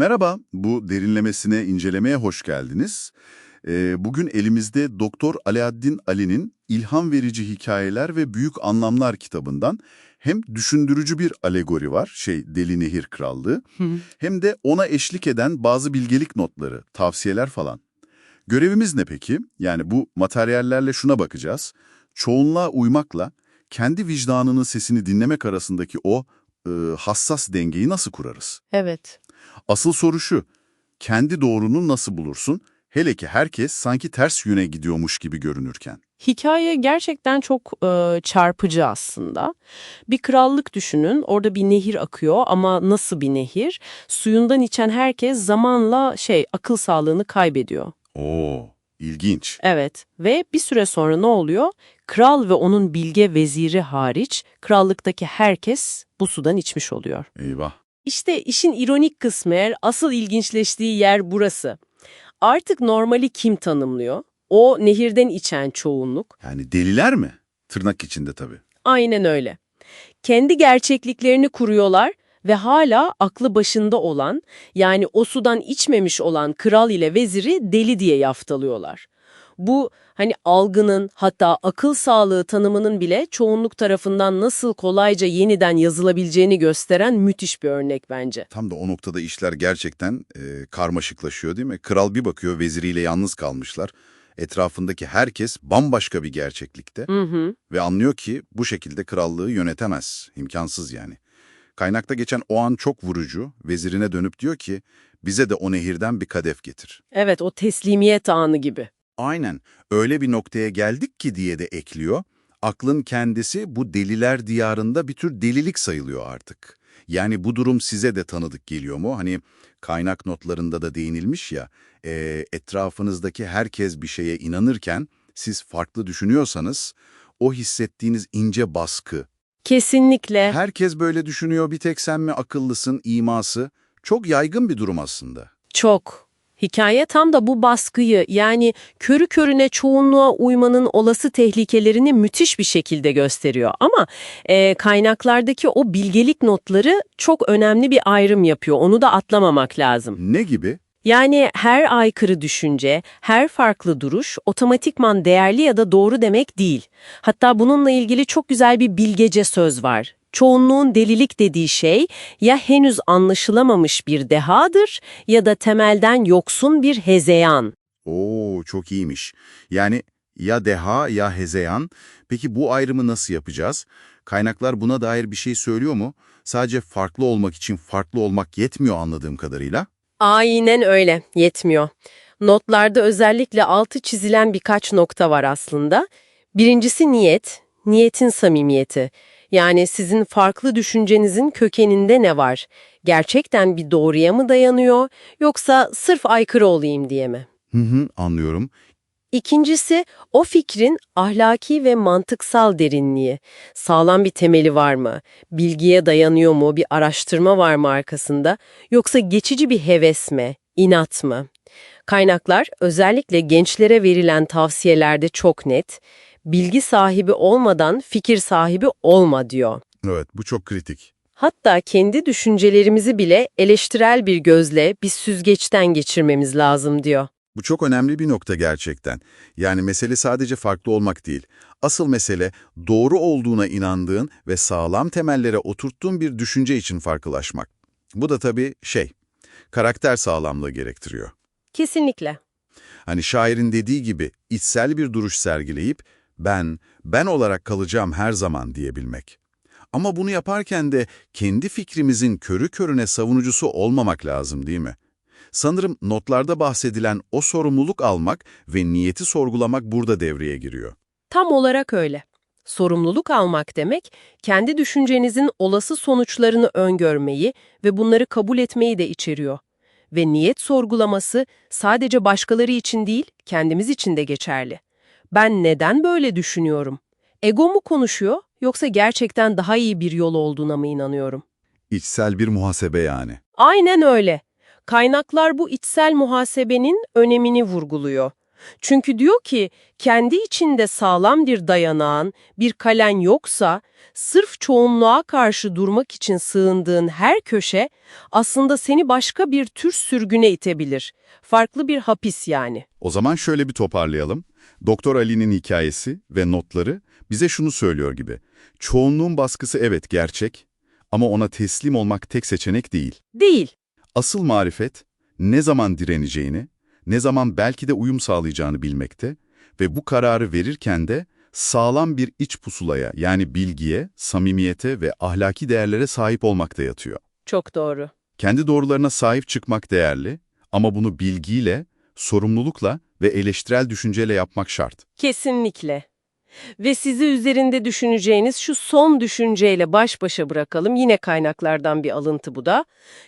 Merhaba, bu derinlemesine incelemeye hoş geldiniz. Ee, bugün elimizde Doktor Alaaddin Ali'nin İlham Verici Hikayeler ve Büyük Anlamlar kitabından hem düşündürücü bir alegori var, şey Deli Nehir Krallığı, hem de ona eşlik eden bazı bilgelik notları, tavsiyeler falan. Görevimiz ne peki? Yani bu materyallerle şuna bakacağız. Çoğunluğa uymakla kendi vicdanının sesini dinlemek arasındaki o e, hassas dengeyi nasıl kurarız? Evet. Asıl soru şu, kendi doğrunu nasıl bulursun? Hele ki herkes sanki ters yöne gidiyormuş gibi görünürken. Hikaye gerçekten çok e, çarpıcı aslında. Bir krallık düşünün, orada bir nehir akıyor ama nasıl bir nehir? Suyundan içen herkes zamanla şey akıl sağlığını kaybediyor. Oo, ilginç. Evet ve bir süre sonra ne oluyor? Kral ve onun bilge veziri hariç krallıktaki herkes bu sudan içmiş oluyor. Eyvah. İşte işin ironik kısmı eğer asıl ilginçleştiği yer burası. Artık normali kim tanımlıyor? O nehirden içen çoğunluk. Yani deliler mi? Tırnak içinde tabii. Aynen öyle. Kendi gerçekliklerini kuruyorlar ve hala aklı başında olan, yani o sudan içmemiş olan kral ile veziri deli diye yaftalıyorlar. Bu hani algının hatta akıl sağlığı tanımının bile çoğunluk tarafından nasıl kolayca yeniden yazılabileceğini gösteren müthiş bir örnek bence. Tam da o noktada işler gerçekten e, karmaşıklaşıyor değil mi? Kral bir bakıyor veziriyle yalnız kalmışlar. Etrafındaki herkes bambaşka bir gerçeklikte Hı hı. ve anlıyor ki bu şekilde krallığı yönetemez. İmkansız yani. Kaynakta geçen o an çok vurucu. Vezirine dönüp diyor ki bize de o nehirden bir kadef getir. Evet o teslimiyet anı gibi. Aynen öyle bir noktaya geldik ki diye de ekliyor. Aklın kendisi bu deliler diyarında bir tür delilik sayılıyor artık. Yani bu durum size de tanıdık geliyor mu? Hani kaynak notlarında da değinilmiş ya, e, etrafınızdaki herkes bir şeye inanırken siz farklı düşünüyorsanız o hissettiğiniz ince baskı. Kesinlikle. Herkes böyle düşünüyor bir tek sen mi akıllısın iması çok yaygın bir durum aslında. Çok. Hikaye tam da bu baskıyı yani körü körüne çoğunluğa uymanın olası tehlikelerini müthiş bir şekilde gösteriyor. Ama e, kaynaklardaki o bilgelik notları çok önemli bir ayrım yapıyor. Onu da atlamamak lazım. Ne gibi? Yani her aykırı düşünce, her farklı duruş otomatikman değerli ya da doğru demek değil. Hatta bununla ilgili çok güzel bir bilgece söz var. Çoğunluğun delilik dediği şey ya henüz anlaşılamamış bir dehadır ya da temelden yoksun bir hezeyan. Oo çok iyiymiş. Yani ya deha ya hezeyan. Peki bu ayrımı nasıl yapacağız? Kaynaklar buna dair bir şey söylüyor mu? Sadece farklı olmak için farklı olmak yetmiyor anladığım kadarıyla. Aynen öyle, yetmiyor. Notlarda özellikle altı çizilen birkaç nokta var aslında. Birincisi niyet, niyetin samimiyeti. Yani sizin farklı düşüncenizin kökeninde ne var? Gerçekten bir doğruya mı dayanıyor yoksa sırf aykırı olayım diye mi? Hı hı anlıyorum. İkincisi, o fikrin ahlaki ve mantıksal derinliği. Sağlam bir temeli var mı? Bilgiye dayanıyor mu? Bir araştırma var mı arkasında? Yoksa geçici bir heves mi? İnat mı? Kaynaklar özellikle gençlere verilen tavsiyelerde çok net. Bilgi sahibi olmadan fikir sahibi olma diyor. Evet bu çok kritik. Hatta kendi düşüncelerimizi bile eleştirel bir gözle bir süzgeçten geçirmemiz lazım diyor. Bu çok önemli bir nokta gerçekten. Yani mesele sadece farklı olmak değil. Asıl mesele doğru olduğuna inandığın ve sağlam temellere oturttuğun bir düşünce için farklılaşmak. Bu da tabii şey, karakter sağlamlığı gerektiriyor. Kesinlikle. Hani şairin dediği gibi içsel bir duruş sergileyip ben, ben olarak kalacağım her zaman diyebilmek. Ama bunu yaparken de kendi fikrimizin körü körüne savunucusu olmamak lazım değil mi? Sanırım notlarda bahsedilen o sorumluluk almak ve niyeti sorgulamak burada devreye giriyor. Tam olarak öyle. Sorumluluk almak demek, kendi düşüncenizin olası sonuçlarını öngörmeyi ve bunları kabul etmeyi de içeriyor. Ve niyet sorgulaması sadece başkaları için değil, kendimiz için de geçerli. Ben neden böyle düşünüyorum? Ego mu konuşuyor yoksa gerçekten daha iyi bir yol olduğuna mı inanıyorum? İçsel bir muhasebe yani. Aynen öyle. Kaynaklar bu içsel muhasebenin önemini vurguluyor. Çünkü diyor ki kendi içinde sağlam bir dayanağın, bir kalen yoksa sırf çoğunluğa karşı durmak için sığındığın her köşe aslında seni başka bir tür sürgüne itebilir. Farklı bir hapis yani. O zaman şöyle bir toparlayalım. Doktor Ali'nin hikayesi ve notları bize şunu söylüyor gibi. Çoğunluğun baskısı evet gerçek ama ona teslim olmak tek seçenek değil. Değil. Asıl marifet ne zaman direneceğini, ne zaman belki de uyum sağlayacağını bilmekte ve bu kararı verirken de sağlam bir iç pusulaya yani bilgiye, samimiyete ve ahlaki değerlere sahip olmakta yatıyor. Çok doğru. Kendi doğrularına sahip çıkmak değerli ama bunu bilgiyle, sorumlulukla ve eleştirel düşünceyle yapmak şart. Kesinlikle. Ve sizi üzerinde düşüneceğiniz şu son düşünceyle baş başa bırakalım. Yine kaynaklardan bir alıntı bu da.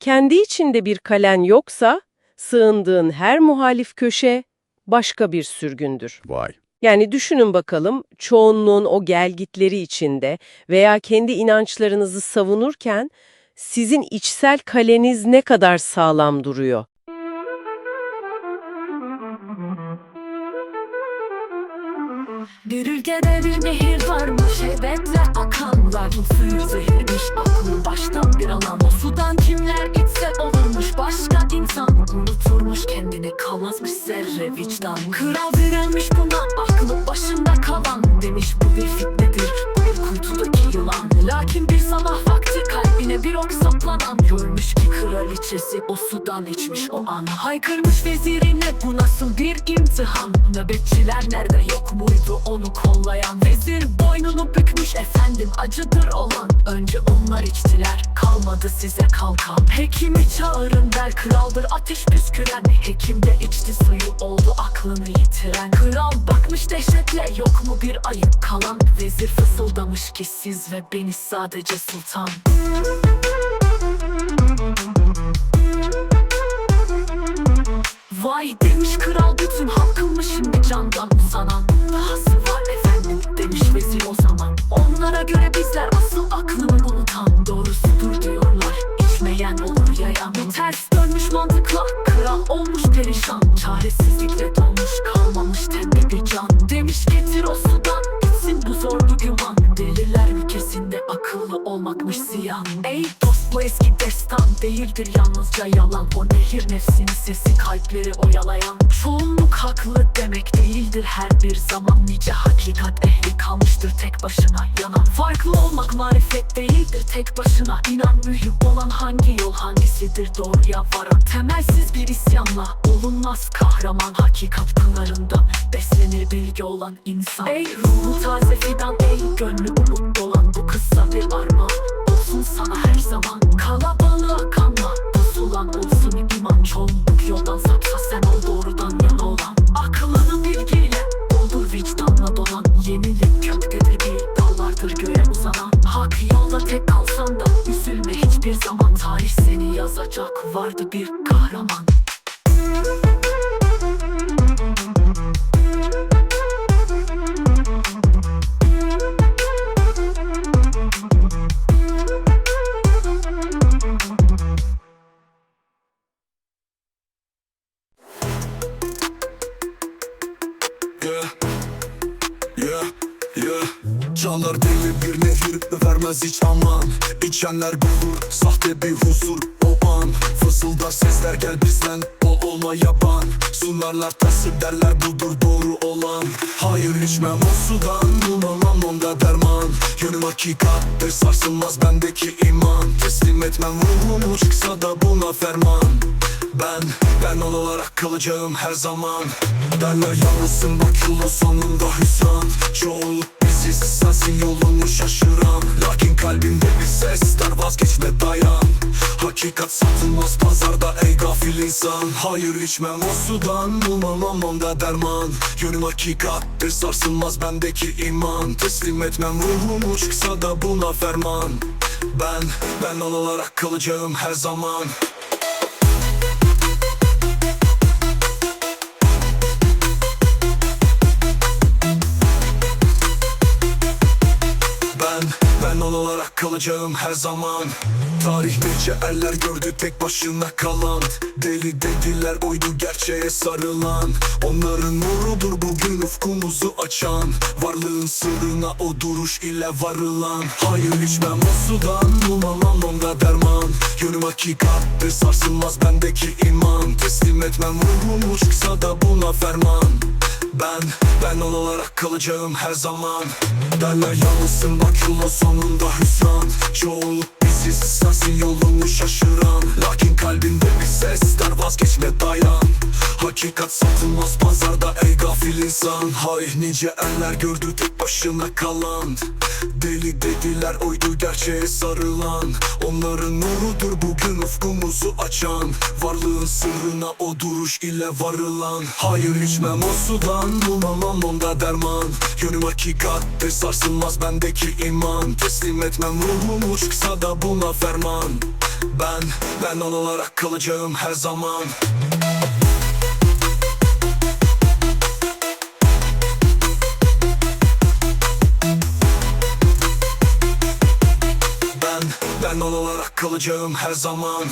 Kendi içinde bir kalen yoksa, sığındığın her muhalif köşe başka bir sürgündür. Vay. Yani düşünün bakalım, çoğunluğun o gelgitleri içinde veya kendi inançlarınızı savunurken sizin içsel kaleniz ne kadar sağlam duruyor? Bir ülkede bir nehir varmış Heybet ve akanlar Bu suyu zehirmiş aklı baştan bir alan O sudan kimler içse olurmuş Başka insan unuturmuş. Kendini Kalmazmış zerre vicdan. Kral direnmiş buna aklı başında kalan Demiş bu bir fitnedir. Bu bir kuytudaki yılan. Lakin bir sabah vakti kalbine bir ok saplanan Görmüş ki kraliçesi o sudan içmiş o an. Haykırmış vezirine bu nasıl bir imtihan? Nöbetçiler nerede yok muydu onu kollayan? Vezir boynunu bükmüş efendim acıdır olan. Önce onlar içtiler kalmadı size kalkan. Hekimi çağırın der kraldır ateş püsküren. Hekim de içti suyu oldu aklını yitiren. Kral bakmış dehşetle yok mu bir ayıp kalan? Vezir fısıldamış ki siz ve beni sadece sultan Vay demiş kral bütün halkımı şimdi candan uzanan Dahası var efendim demiş vezir o zaman. Onlara göre bizler asıl aklını unutan. Doğrusudur diyorlar içmeyen olur yayan. Ters dönmüş mantıkla kral olmuş perişan. Çaresizlikle dolmuş kalmamış tende bir can. Demiş getir o sudan değildir yalnızca yalan. O nehir nefsini sesi kalpleri oyalayan. Çoğunluk haklı demek değildir her bir zaman. Nice hakikat ehli kalmıştır tek başına yanan. Farklı olmak marifet değildir tek başına. İnan mühim olan hangi yol hangisidir doğruya varan. Temelsiz bir isyanla olunmaz kahraman. Hakikat pınarında beslenir bilgi olan insan. Ey ruhu taze fidan ey gönlü umut Çoğunluk yoldan sapsa sen ol doğrudan yana olan. Aklını bilgiyle doldur vicdanla dolan. Yenilik köktedir bir dallardır göğe uzanan. Hak yolda tek kalsan da üzülme hiçbir zaman Tarih seni yazacak. Vardı bir kahraman Yeah, yeah, yeah. Çalar deli bir nehir vermez hiç aman. İçenler bulur sahte bir huzur o an. Fısıldar sesler gel bizden ol olma yaban. Sunarlar tası derler budur doğru olan. Hayır içmem o sudan bulamam onda derman. Yönüm hakikattir sarsılmaz bendeki iman. Teslim etmem ruhumu çıksa da buna ferman ben, ben ol olarak kalacağım her zaman. Derler yalnızsın bak yolun sonunda hüsran. Çoğunluk biziz sensin yolunu şaşıran. Lakin kalbimde bir ses der vazgeçme dayan. Hakikat satılmaz pazarda ey gafil insan. Hayır içmem o sudan bulmam onda derman. Yönüm hakikattir sarsılmaz bendeki iman. Teslim etmem ruhumu çıksa da buna ferman. Ben, ben ol olarak kalacağım her zaman olarak kalacağım her zaman. Tarih nice eller gördü tek başına kalan. Deli dediler oydu gerçeğe sarılan. Onların nurudur bugün ufkumuzu açan. Varlığın sırrına o duruş ile varılan. Hayır içmem o sudan Bulmamam onda derman. Yönüm hakikatte sarsılmaz bendeki iman. Teslim etmem ruhum uçksa da buna ferman ben, ben olarak kalacağım her zaman. Derler yalnızsın bak yolun sonunda hüsran. Çoğunluk biziz sensin yolunu şaşıran Lakin kalbinde bir ses der vazgeçme dayan. Hakikat satılmaz pazarda ey gafil insan. Hay nice eller gördü tek başına kalan. Deli dediler oydu gerçeğe sarılan. Onların nurudur bugün ufkumuzu açan. Varlığın sırrına o duruş ile varılan. Hayır içmem o sudan bulmamam onda derman. Yönüm hakikatte sarsılmaz bendeki iman. Teslim etmem ruhum uçksa da buna ferman. Ben, ben olarak kalacağım her zaman. Ben, ben olarak kalacağım her zaman